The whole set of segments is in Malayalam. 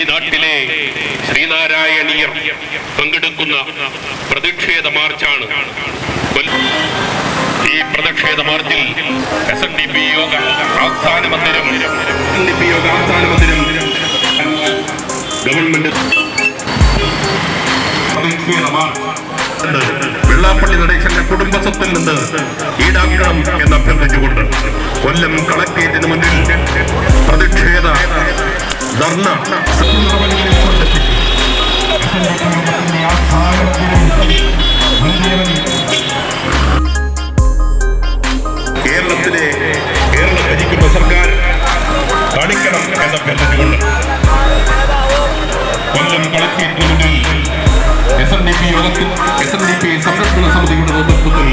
ഈ നാട്ടിലെ ശ്രീനാരായണീയർ പങ്കെടുക്കുന്ന പ്രതിഷേധ മാർച്ചാണ്. ഈ പ്രതിഷേധ മാർച്ചിൽ എസ് എൻ ഡി പി യോഗ ആസ്ഥാന മന്ദിരം യോഗ ആസ്ഥാന മന്ദിരം ഗവൺമെന്റ് വെള്ളാപ്പള്ളി നടേശന്റെ കുടുംബസ്വത്തിൽ നിന്ന് ഈടാക്കണം എന്ന് അഭ്യർത്ഥിച്ചുകൊണ്ട് കൊല്ലം കളക്ടറേറ്റിന് മുന്നിൽ പ്രതിഷേധ ധർണ കേരളത്തിലെ കേരളം ഭരിക്കുന്ന സർക്കാർ കാണിക്കണം എന്ന അഭ്യർത്ഥിച്ചുകൊണ്ട് കൊല്ലം കളക്ടറേറ്റിന് മുന്നിൽ എസ് എൻ ഡി പി യോഗത്തിൽ എസ് എൻ ഡി പി സംരക്ഷണ സമിതിയുടെ നേതൃത്വത്തിൽ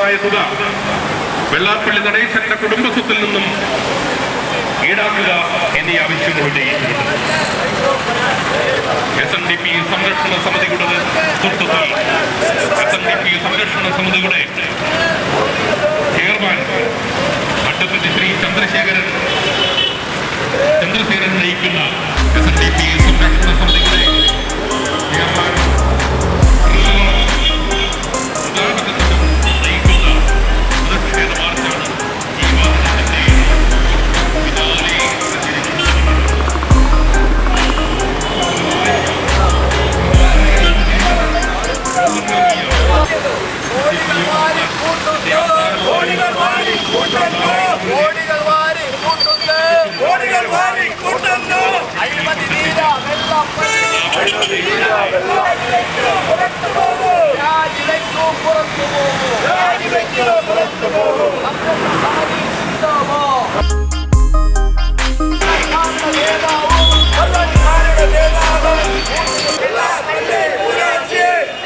ആവശ്യമായ തുക വെള്ളാപ്പള്ളി നടേശന്റെ കുടുംബസ്വത്തിൽ നിന്നും ഈടാക്കുക എന്നീ ഉന്നയിച്ചിട്ടുണ്ട്. എസ് എൻ ഡി പി സംരക്ഷണ സമിതിയുടെ നേതൃത്വത്തിൽ എസ് എൻ ഡി പി സംരക്ഷണ സമിതിയുടെ ചെയർമാൻ അഡ്വക്കേറ്റ് ശ്രീ ചന്ദ്രശേഖരൻ ചന്ദ്രശേഖരൻ നയിക്കുന്ന എസ് എൻ ഡി പി സംരക്ഷണ സമിതിയുടെ വെള്ളപ്പള്ളിക്ക് പുറത്തു പോകും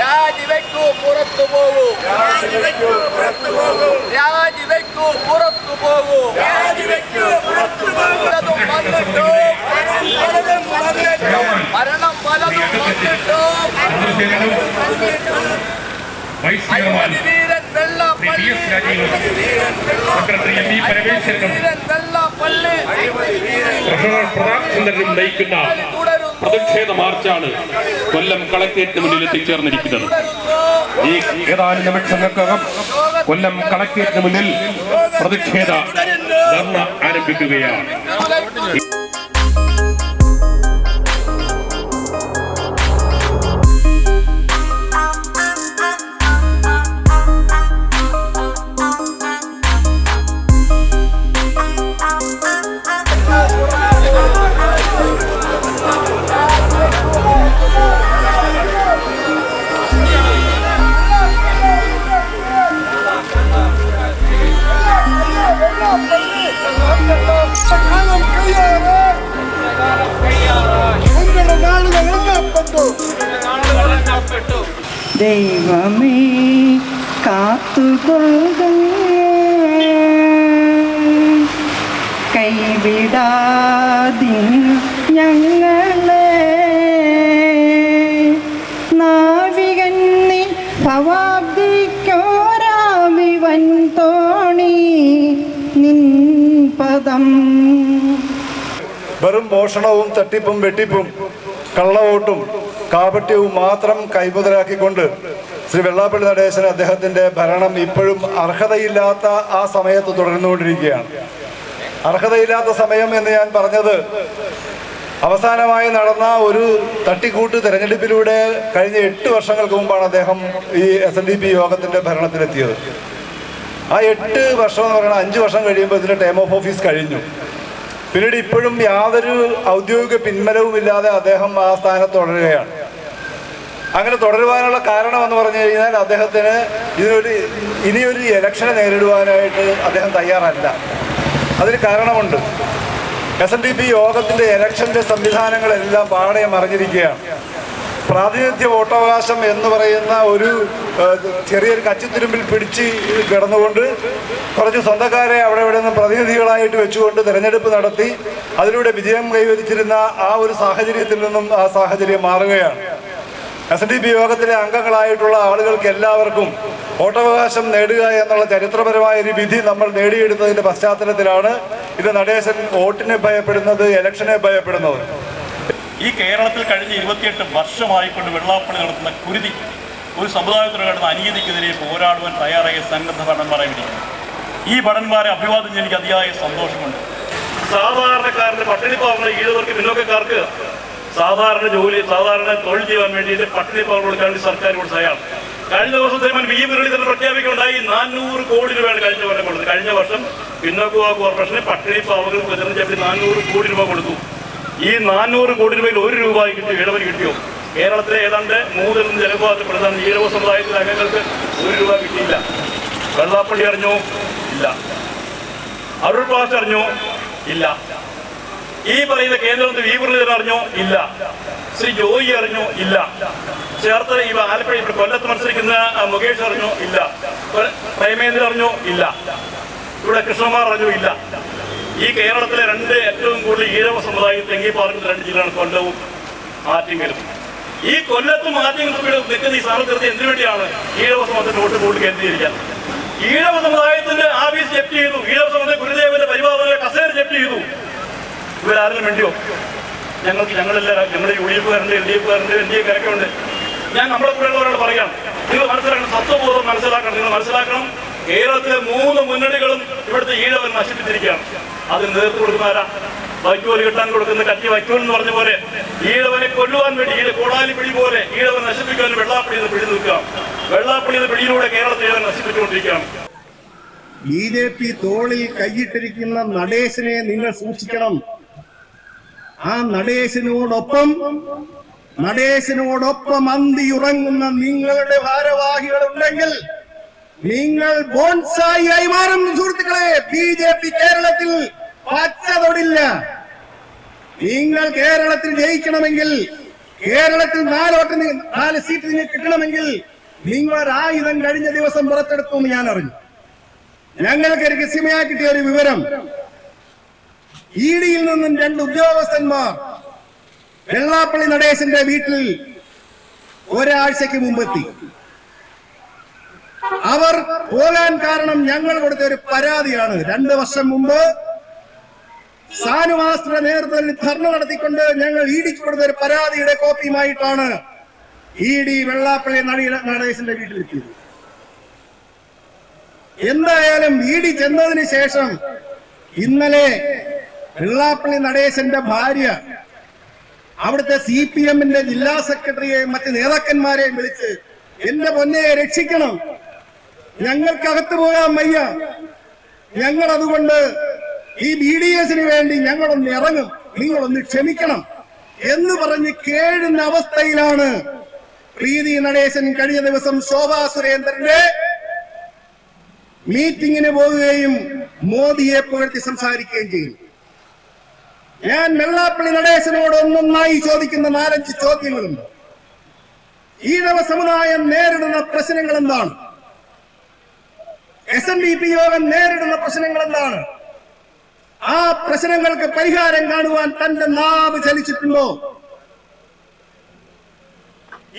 രാജിവെക്കൂ പുറത്തു പോകും രാജിവെക്കൂ പുറത്തു പോകും രാജിവെക്കൂ പുറത്തു പോകൂ chairman T S Rajeev secretary M E പരമേശ്വരനും professor Prathap ചന്ദ്രനും നയിക്കുന്ന പ്രതിഷേധ മാർച്ചാണ് കൊല്ലം കളക്ടറേറ്റിന് മുന്നിൽ എത്തിച്ചേർന്നിരിക്കുന്നത്. ഈ ഏതാനും നിമിഷങ്ങൾക്കകം കൊല്ലം കളക്ടറേറ്റിന് മുന്നിൽ പ്രതിഷേധ ധർണ ആരംഭിക്കുകയാണ്. ദൈവമേ കാത്തുകൊള്ളേ കൈവിടാതി ഞങ്ങളെ. നാവികൻ നീ ഭവാബ്ദിക്കോരാവിവൻ തോണി നിൻ പദം. വെറും മോഷണവും തട്ടിപ്പും വെട്ടിപ്പും കള്ളവോട്ടും കാപട്യവും മാത്രം കൈമുതലാക്കിക്കൊണ്ട് ശ്രീ വെള്ളാപ്പള്ളി നടേശൻ അദ്ദേഹത്തിന്റെ ഭരണം ഇപ്പോഴും അർഹതയില്ലാത്ത ആ സമയത്ത് തുടർന്നുകൊണ്ടിരിക്കുകയാണ്. അർഹതയില്ലാത്ത സമയം എന്ന് ഞാൻ പറഞ്ഞത് അവസാനമായി നടന്ന ഒരു തട്ടിക്കൂട്ട് തെരഞ്ഞെടുപ്പിലൂടെ കഴിഞ്ഞ എട്ട് വർഷങ്ങൾക്ക് മുമ്പാണ് അദ്ദേഹം ഈ എസ് എൻ ഡി പി യോഗത്തിന്റെ ഭരണത്തിലെത്തിയത്. ആ എട്ട് വർഷം എന്ന് പറയുന്നത് അഞ്ച് വർഷം കഴിയുമ്പോൾ ഇതിന്റെ ടൈം ഓഫ് ഓഫീസ് കഴിഞ്ഞു. പിന്നീട് ഇപ്പോഴും യാതൊരു ഔദ്യോഗിക പിന്മലവുമില്ലാതെ അദ്ദേഹം ആ സ്ഥാനത്ത് തുടരുകയാണ്. അങ്ങനെ തുടരുവാനുള്ള കാരണം എന്ന് പറഞ്ഞു കഴിഞ്ഞാൽ അദ്ദേഹത്തിന് ഇതിനൊരു ഇനിയൊരു ഇലക്ഷനെ നേരിടുവാനായിട്ട് അദ്ദേഹം തയ്യാറല്ല. അതിന് കാരണമുണ്ട്. എസ് എൻ ഡി പി യോഗത്തിന്റെ ഇലക്ഷന്റെ സംവിധാനങ്ങളെല്ലാം പാടെ മറിഞ്ഞിരിക്കുകയാണ്. പ്രാതിനിധ്യ വോട്ടവകാശം എന്ന് പറയുന്ന ഒരു ചെറിയൊരു കച്ചിത്തുരുമ്പിൽ പിടിച്ച് കിടന്നുകൊണ്ട് കുറച്ച് സ്വന്തക്കാരെ അവിടെ ഇവിടെ നിന്ന് പ്രതിനിധികളായിട്ട് വെച്ചുകൊണ്ട് തിരഞ്ഞെടുപ്പ് നടത്തി അതിലൂടെ വിജയം കൈവരിച്ചിരുന്ന ആ ഒരു സാഹചര്യത്തിൽ നിന്നും ആ സാഹചര്യം മാറുകയാണ്. എസ് ഡി പി യോഗത്തിലെ അംഗങ്ങളായിട്ടുള്ള ആളുകൾക്ക് എല്ലാവർക്കും വോട്ടവകാശം നേടുക എന്നുള്ള ചരിത്രപരമായ ഒരു വിധി നമ്മൾ നേടിയെടുത്തതിന്റെ പശ്ചാത്തലത്തിലാണ് ഇത് നടേശൻ വോട്ടിനെ ഭയപ്പെടുന്നത് ഇലക്ഷനെ ഭയപ്പെടുന്നത്. ഈ കേരളത്തിൽ കഴിഞ്ഞ ഇരുപത്തിയെട്ട് വർഷമായിക്കൊണ്ട് വെള്ളാപ്പള്ളി നടത്തുന്ന കുരുതി ഒരു സമുദായത്തിന് കിടന്ന അനീതിക്കെതിരെ പോരാടുവാൻ തയ്യാറായ സന്നദ്ധ ഭടന്മാരെ വിളിക്കുന്നു. ഈ ഭടന്മാരെ അഭിവാദം ചെയ്യാൻ എനിക്ക് അതിയായ സന്തോഷമുണ്ട്. സാധാരണക്കാരന് പട്ടിണി പാവങ്ങളെ ഈഴവർക്ക് പിന്നോക്കക്കാർക്ക് സാധാരണ ജോലി സാധാരണ തൊഴിൽ ചെയ്യാൻ വേണ്ടിയിട്ട് പട്ടിണി പവർ കൊടുക്കാൻ വേണ്ടി സർക്കാർ കൊടുത്ത അയാൾ. കഴിഞ്ഞ ദിവസത്തെ വി. മുരളീധരൻ പ്രഖ്യാപിക്കുകയുണ്ടായി. നാനൂറ് കോടി രൂപയാണ് കഴിഞ്ഞ വർഷം കൊടുത്തത്. കഴിഞ്ഞ വർഷം പിന്നോക്ക കോർപ്പറേഷന് പട്ടിണി പാവങ്ങൾക്ക് വിതരണം ചെയ്ത് നാനൂറ് കോടി രൂപ കൊടുത്തു. ഈ നാനൂറ് കോടി രൂപയിൽ ഒരു രൂപ കിട്ടിയോ ഇടവരി കിട്ടിയോ? കേരളത്തിലെ ഏതാണ്ട് മൂന്നിലും ജനപാതപ്പെടുന്ന ഈഴവ സമുദായത്തിലെ അംഗങ്ങൾക്ക് ഒരു രൂപ കിട്ടിയില്ല. വെള്ളാപ്പള്ളി അറിഞ്ഞോ? ഇല്ല. അരുൾ പാസ് അറിഞ്ഞോ? ഇല്ല. ഈ പറയുന്ന കേന്ദ്രമന്ത്രി വി മുരളീധരൻ അറിഞ്ഞോ? ഇല്ല. ശ്രീ ജോയി അറിഞ്ഞോ? ഇല്ല. ചേർത്ത് ഈ ആലപ്പുഴ കൊല്ലത്ത് മത്സരിക്കുന്ന മുകേഷ് അറിഞ്ഞോ? ഇല്ല. പ്രേമേന്ദ്രൻ അറിഞ്ഞോ? ഇല്ല. ഇവിടെ കൃഷ്ണകുമാർ അറിഞ്ഞോ? ഇല്ല. ഈ കേരളത്തിലെ രണ്ട് ഏറ്റവും കൂടുതൽ ഈഴവ സമുദായം തെങ്ങിപ്പാർക്കുന്ന രണ്ട് ജില്ലകളാണ് കൊല്ലവും ആറ്റിങ്ങലും. ഈ കൊല്ലത്തും ആറ്റിങ്ങലും നിൽക്കുന്ന ഈ സാഹചര്യത്തിൽ എന്തിനു വേണ്ടിയാണ്? ഈഴവ സമുദായത്തിന്റെ വോട്ട് കൂടുതൽ കേന്ദ്രീകരിക്കാൻ. ഈഴവ സമുദായത്തിന്റെ ആഫീസ് ജപ്തി ചെയ്തു ഈഴവ സമുദായ ഗുരുദേവന്റെ പരിപാലന കസേര ജപ്തി ചെയ്തു ഇവരാരെങ്കിലും വേണ്ടിയോ? ഞങ്ങൾക്ക് ഞങ്ങളെല്ലാം ഞങ്ങളുടെ യു ഡി എഫുകാരുണ്ട് എൽ ഡി എഫുകാരുണ്ട് എൻ ഡി എക്കാരൊക്കെ ഉണ്ട് ഞാൻ നമ്മുടെ കൂടെയുള്ളവരോട് പറയാം നിങ്ങൾ മനസ്സിലാക്കണം തത്വബോധം മനസ്സിലാക്കണം നിങ്ങൾ മനസ്സിലാക്കണം. കേരളത്തിലെ മൂന്ന് മുന്നണികളും ഇവിടുത്തെ ഈഴവൻ നശിപ്പിച്ചിരിക്കുകയാണ്. അതിന് നേതൃത്വം കൊടുക്കുന്നവരാ വൈക്കോൽ കിട്ടാൻ കൊടുക്കുന്ന കറ്റി വൈക്കോൽ എന്ന് പറഞ്ഞ പോലെ ഈഴവനെ കൊല്ലുവാൻ വേണ്ടി ഈഴ കോടാലി പിടി പോലെ ഈഴവൻ നശിപ്പിക്കാൻ വെള്ളാപ്പള്ളി പിടി നിൽക്കുക വെള്ളാപ്പള്ളി പിടിയിലൂടെ കേരളത്തിൽ ഈഴവൻ നശിപ്പിച്ചുകൊണ്ടിരിക്കുകയാണ്. ബി ജെ പി തോളിൽ കൈയിട്ടിരിക്കുന്ന നടേശനെ നിങ്ങൾ സൂക്ഷിക്കണം. ആ നടേശനോടൊപ്പം നടേശനോടൊപ്പം അന്തിയുറങ്ങുന്ന നിങ്ങളുടെ ഭാരവാഹികൾ ഉണ്ടെങ്കിൽ നിങ്ങൾ ബോൺസായി ആയി മാറും സുഹൃത്തുക്കളെ. ബി ജെ പി കേരളത്തിൽ പച്ച തൊടില്ല നിങ്ങൾ കേരളത്തിൽ ജയിക്കണമെങ്കിൽ കേരളത്തിൽ നാലോട്ട് നാല് സീറ്റ് നിങ്ങൾക്ക് കിട്ടണമെങ്കിൽ നിങ്ങൾ ആയുധം കഴിഞ്ഞ ദിവസം പുറത്തെടുത്തു എന്ന് ഞാൻ അറിഞ്ഞു. ഞങ്ങൾക്ക് രഹസ്യമായി കിട്ടിയ ഒരു വിവരം. ഇ ഡിയിൽ നിന്നും രണ്ട് ഉദ്യോഗസ്ഥന്മാർ വെള്ളാപ്പള്ളി നടേശന്റെ വീട്ടിൽ ഒരാഴ്ചക്ക് മുമ്പെത്തി. അവർ പോകാൻ കാരണം ഞങ്ങൾ കൊടുത്ത ഒരു പരാതിയാണ്. രണ്ട് വർഷം മുമ്പ് സാനുവാസ്ത്ര നേതൃത്വത്തിൽ ധർണ നടത്തിക്കൊണ്ട് ഞങ്ങൾ ഇ ഡിക്ക് കൊടുത്ത ഒരു പരാതിയുടെ കോപ്പിയുമായിട്ടാണ് ഇ ഡി വെള്ളാപ്പള്ളി നടി നടേശന്റെ വീട്ടിലെത്തിയത്. എന്തായാലും ഇ ഡി ചെന്നതിന് ശേഷം ഇന്നലെ വെള്ളാപ്പള്ളി നടേശന്റെ ഭാര്യ. അവിടുത്തെ സി പി എമ്മിന്റെ ജില്ലാ സെക്രട്ടറിയെയും മറ്റ് നേതാക്കന്മാരെയും വിളിച്ച് എന്റെ പൊന്നെ രക്ഷിക്കണം. ഞങ്ങൾക്കകത്ത് പോകാൻ വയ്യ. ഞങ്ങൾ അതുകൊണ്ട് ഈ ബി ഡി എസിന് വേണ്ടി ഞങ്ങളൊന്ന് ഇറങ്ങും. നിങ്ങളൊന്ന് ക്ഷമിക്കണം എന്ന് പറഞ്ഞ് കേഴുന്ന അവസ്ഥയിലാണ് പ്രീതി നടേശൻ കഴിഞ്ഞ ദിവസം ശോഭാ സുരേന്ദ്രന്റെ മീറ്റിങ്ങിന് പോവുകയും മോദിയെ പുകഴ്ത്തി സംസാരിക്കുകയും ചെയ്യും ഞാൻ വെള്ളാപ്പള്ളി നടേശനോട് ഒന്നൊന്നായി ചോദിക്കുന്ന നാലഞ്ച് ചോദ്യങ്ങളുണ്ട്. ഈഴവ സമുദായം നേരിടുന്ന പ്രശ്നങ്ങൾ എന്താണ് എസ് എൻ ഡി പി യോഗം നേരിടുന്ന പ്രശ്നങ്ങൾ എന്താണ് ആ പ്രശ്നങ്ങൾക്ക് പരിഹാരം കാണുവാൻ തന്റെ നാവ് ചലിച്ചിട്ടുണ്ടോ?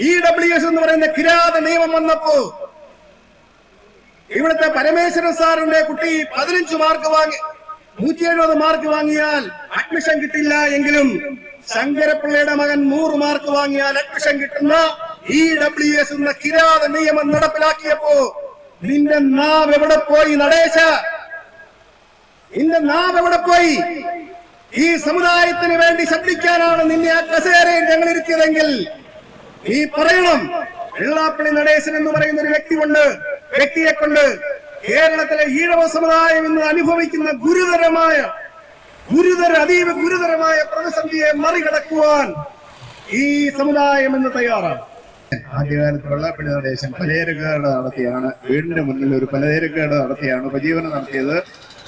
ഇ ഡബ്ല്യു എസ് എന്ന് പറയുന്ന കിരാത നിയമം വന്നപ്പോ ഇവിടുത്തെ പരമേശ്വരൻ സാറിന്റെ കുട്ടി പതിനഞ്ച് മാർക്ക് വാങ്ങി നൂറ്റി എഴുപത് മാർക്ക് വാങ്ങിയാൽ അഡ്മിഷൻ കിട്ടില്ല എങ്കിലും ശങ്കരപ്പിള്ളയുടെ മകൻ നൂറ് മാർക്ക് വാങ്ങിയാൽ അഡ്മിഷൻ കിട്ടുന്ന ഇ ഡബ്ല്യു എസ് എന്ന കിരാത നിയമം നടപ്പിലാക്കിയപ്പോ നിന്റെ നാവ് എവിടെ പോയി നടേശ? നിന്റെ നാവ് എവിടെ പോയി? ഈ സമുദായത്തിന് വേണ്ടി ശബ്ദിക്കാനാണ് നിന്നെ ആ കസേരയിൽ ഞങ്ങൾ നീ പറയണം വെള്ളാപ്പള്ളി നടേശൻ എന്ന് പറയുന്ന ഒരു വ്യക്തി കൊണ്ട് വ്യക്തിയെ കൊണ്ട് കേരളത്തിലെ ഈഴവ സമുദായം ഇന്ന് അനുഭവിക്കുന്ന ഗുരുതരമായ ഗുരുതര അതീവ ഗുരുതരമായ പ്രതിസന്ധിയെ മറികടക്കുവാൻ ഈ സമുദായം ഇന്ന് തയ്യാറാണ്. ആദ്യകാലത്ത് വെള്ളാപ്പള്ളി നടേശൻ പലചരക്കേട് നടത്തിയാണ്. വീടിന്റെ മുന്നിൽ ഒരു പലചരക്കേട് നടത്തിയാണ് ഉപജീവനം നടത്തിയത്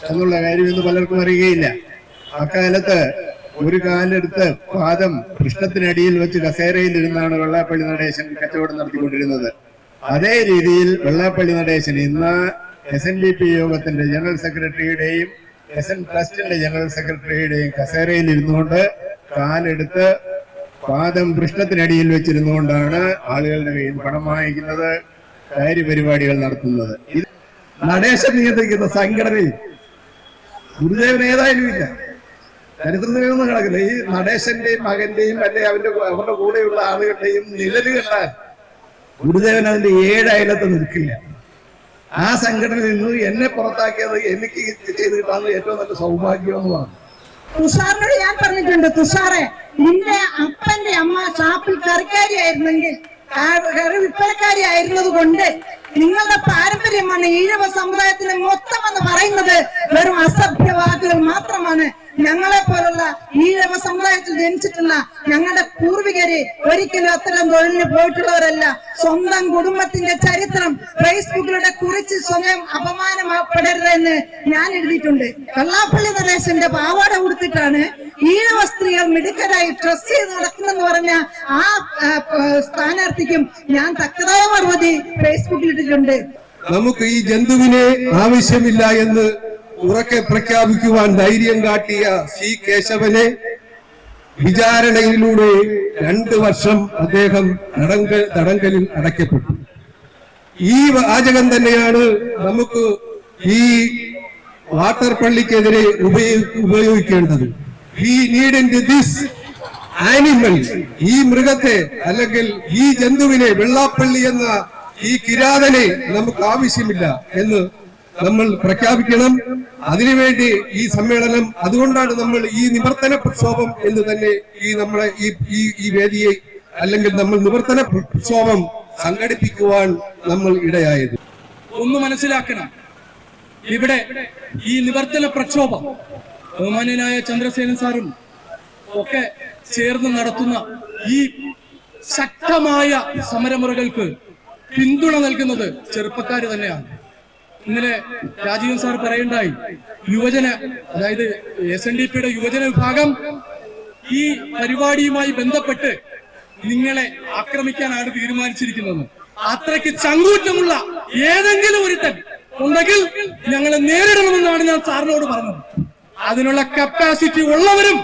എന്നുള്ള കാര്യം ഇന്ന് പലർക്കും അറിയുകയില്ല. അക്കാലത്ത് ഒരു കാലെടുത്ത് പാദം കൃഷ്ണത്തിനടിയിൽ വെച്ച് കസേരയിൽ ഇരുന്നാണ് വെള്ളാപ്പള്ളി നടേശൻ കച്ചവടം നടത്തിക്കൊണ്ടിരുന്നത്. അതേ രീതിയിൽ വെള്ളാപ്പള്ളി നടേശൻ ഇന്ന് എസ് എൻ ഡി പി യോഗത്തിന്റെ ജനറൽ സെക്രട്ടറിയുടെയും എസ് എൻ ട്രസ്റ്റിന്റെ ജനറൽ സെക്രട്ടറിയുടെയും കസേരയിൽ ഇരുന്നുകൊണ്ട് കാലെടുത്ത് പാദം കൃഷ്ണത്തിനടിയിൽ വെച്ചിരുന്നുകൊണ്ടാണ് ആളുകളുടെ കയ്യിൽ പണം വാങ്ങിക്കുന്നത് കാര്യപരിപാടികൾ നടത്തുന്നത്. ഇത് നടേശൻ നിയന്ത്രിക്കുന്ന സംഘടനയിൽ ഗുരുദേവൻ ഏതായാലും ഇല്ല. ചരിത്രത്തിലൊന്നും കിടക്കില്ല ഈ നടേശന്റെയും മകന്റെയും അല്ലെ അവന്റെ അവരുടെ കൂടെയുള്ള ആളുകളുടെയും നിഴൽ കണ്ടാൽ ഗുരുദേവൻ അതിന്റെ ഏഴ് അയലത്ത് നിൽക്കില്ല. ആ സംഘടന നിന്ന് എന്നെ പുറത്താക്കിയത് എനിക്ക് ചെയ്ത് കിട്ടാവുന്ന ഏറ്റവും നല്ല സൗഭാഗ്യമെന്നുമാണ് തുഷാറിനോട് ഞാൻ പറഞ്ഞിട്ടുണ്ട് തുഷാറെ നിന്റെ അപ്പന്റെ അമ്മ ഷാപ്പിൽ കറിക്കാരി ആയിരുന്നെങ്കിൽ കറി വിൽപ്പനക്കാരി ആയിരുന്നത് കൊണ്ട് നിങ്ങളുടെ പാരമ്പര്യമാണ് ഈഴവ സമുദായത്തിന് മൊത്തം എന്ന് പറയുന്നത് വെറും അസഭ്യവാദികൾ മാത്രമാണ്. ഞങ്ങളെ പോലുള്ള ഈഴവ സമുദായത്തിൽ ജനിച്ചിട്ടുള്ള ഞങ്ങളുടെ പൂർവികര് ഒരിക്കലും അത്തരം തൊഴിലിന് പോയിട്ടുള്ളവരല്ല. സ്വന്തം കുടുംബത്തിന്റെ ചരിത്രം ഫേസ്ബുക്കിലൂടെ കുറിച്ച് സ്വയം അപമാനപ്പെടരുതെന്ന് ഞാൻ എഴുതിയിട്ടുണ്ട്. വെള്ളാപ്പള്ളി നരേശന്റെ പാവാട കൊടുത്തിട്ടാണ് ഈഴവ സ്ത്രീകൾ മിടുക്കരായി ഡ്രസ് ചെയ്ത് നടക്കുന്നെന്ന് പറഞ്ഞ ആ സ്ഥാനാർത്ഥിക്കും ഞാൻ തക്കതായ മറുപടി ഫേസ്ബുക്കിൽ ഇട്ടിട്ടുണ്ട്. നമുക്ക് ഈ ജന്തുവിനെ ആവശ്യമില്ല എന്ന് ഉറക്കെ പ്രഖ്യാപിക്കുവാൻ ധൈര്യം കാട്ടിയ സി കേശവനെ വിചാരണയിലൂടെ രണ്ട് വർഷം അദ്ദേഹം തടങ്ക തടങ്കലിൽ അടയ്ക്കപ്പെട്ടു. ഈ വാചകം തന്നെയാണ് നമുക്ക് ഈ വാട്ടർ പള്ളിക്കെതിരെ ഉപയോ- ഉപയോഗിക്കേണ്ടത്. ഈ നീഡിന്റെ ദിസ് ആനിമൽ ഈ മൃഗത്തെ അല്ലെങ്കിൽ ഈ ജന്തുവിനെ വെള്ളാപ്പള്ളി എന്ന ഈ കിരാതനെ നമുക്ക് ആവശ്യമില്ല എന്ന് നമ്മൾ പ്രഖ്യാപിക്കണം. അതിനുവേണ്ടി ഈ സമ്മേളനം അതുകൊണ്ടാണ് നമ്മൾ ഈ നിവർത്തന പ്രക്ഷോഭം എന്ന് തന്നെ ഈ നമ്മളെ ഈ ഈ വേദിയെ അല്ലെങ്കിൽ നമ്മൾ നിവർത്തന പ്രക്ഷോഭം സംഘടിപ്പിക്കുവാൻ നമ്മൾ ഇടയായത്. ഒന്ന് മനസ്സിലാക്കണം. ഇവിടെ ഈ നിവർത്തന പ്രക്ഷോഭം ബഹുമാന്യനായ ചന്ദ്രസേനൻ സാറും ഒക്കെ ചേർന്ന് നടത്തുന്ന ഈ ശക്തമായ സമരമുറകൾക്ക് പിന്തുണ നൽകുന്നത് ചെറുപ്പക്കാർ തന്നെയാണ്. ഇന്നലെ രാജീവൻ സാർ പറയുണ്ടായി യുവജന അതായത് എസ് എൻ ഡി പിയുടെ യുവജന വിഭാഗം ഈ പരിപാടിയുമായി ബന്ധപ്പെട്ട് നിങ്ങളെ ആക്രമിക്കാനാണ് തീരുമാനിച്ചിരിക്കുന്നത്. അത്രയ്ക്ക് ചങ്കൂറ്റമുള്ള ഏതെങ്കിലും ഒരുത്തൻ ഉണ്ടെങ്കിൽ ഞങ്ങളെ നേരിടണമെന്നാണ് ഞാൻ സാറിനോട് പറഞ്ഞത്. അതിനുള്ള കപ്പാസിറ്റി ഉള്ളവരും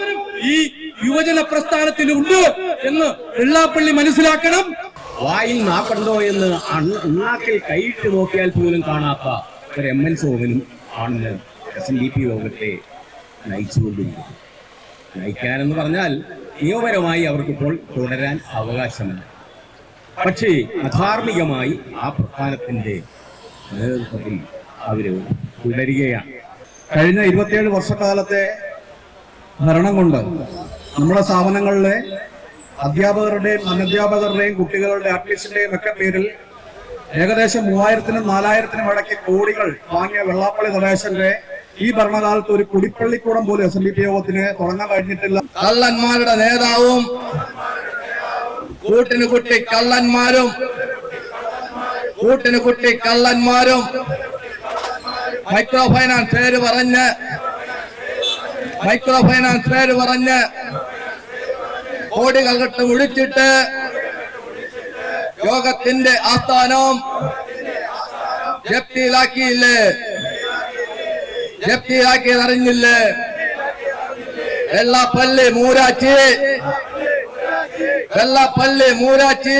ഈ യുവജന പ്രസ്ഥാനത്തിൽ ഉണ്ട് എന്ന് വെള്ളാപ്പള്ളി മനസ്സിലാക്കണം. വായിൽ നാക്കണ്ടോ എന്ന് അണ്ണ- അണ്ണാക്കിൽ കൈയിട്ട് നോക്കിയാൽ പോലും കാണാത്ത ഒരു എം എൻ സോഹനും ആണ് എസ് എൻ ഡി പി യോഗത്തെ നയിച്ചുകൊണ്ടിരിക്കുന്നത്. നയിക്കാനെന്ന് പറഞ്ഞാൽ നിയമപരമായി അവർക്കിപ്പോൾ തുടരാൻ അവകാശമില്ല. പക്ഷേ അധാർമികമായി ആ പ്രസ്ഥാനത്തിന്റെ നേതൃത്വത്തിൽ അവർ തുടരുകയാണ്. കഴിഞ്ഞ ഇരുപത്തിയേഴ് വർഷക്കാലത്തെ ഭരണം കൊണ്ട് നമ്മുടെ സ്ഥാപനങ്ങളിലെ അധ്യാപകരുടെയും അനധ്യാപകരുടെയും കുട്ടികളുടെ അഡ്മിഷന്റെയും ഒക്കെ പേരിൽ ഏകദേശം മൂവായിരത്തിനും നാലായിരത്തിനും ഇടയ്ക്ക് കോടികൾ വാങ്ങിയ വെള്ളാപ്പള്ളി നടേശന്റെ ഈ ഭരണകാലത്ത് ഒരു കുടിപ്പള്ളിക്കൂടം പോലും എസ് എൻ ഡി പി യോഗത്തിന് തുടങ്ങാൻ കഴിഞ്ഞിട്ടില്ല. കള്ളന്മാരുടെ നേതാവും കൂട്ടിന് കുട്ടി കള്ളന്മാരും കൂട്ടിന് കുട്ടി കള്ളന്മാരും. മൈക്രോ ഫൈനാൻസ് പേര് പറഞ്ഞ് മൈക്രോ ഫൈനാൻസ് പേര് പറഞ്ഞ് കോടികൾ കെട്ട് വിളിച്ചിട്ട് യോഗത്തിന്റെ ആസ്ഥാനം ജപ്തിയിലാക്കിയില്ലേ ജപ്തിയിലാക്കിയത് അറിഞ്ഞില്ലേ? വെള്ളപ്പള്ളി മൂരാച്ചി. വെള്ളപ്പള്ളി മൂരാച്ചി.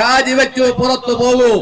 രാജിവെച്ചു പുറത്തു പോകൂ.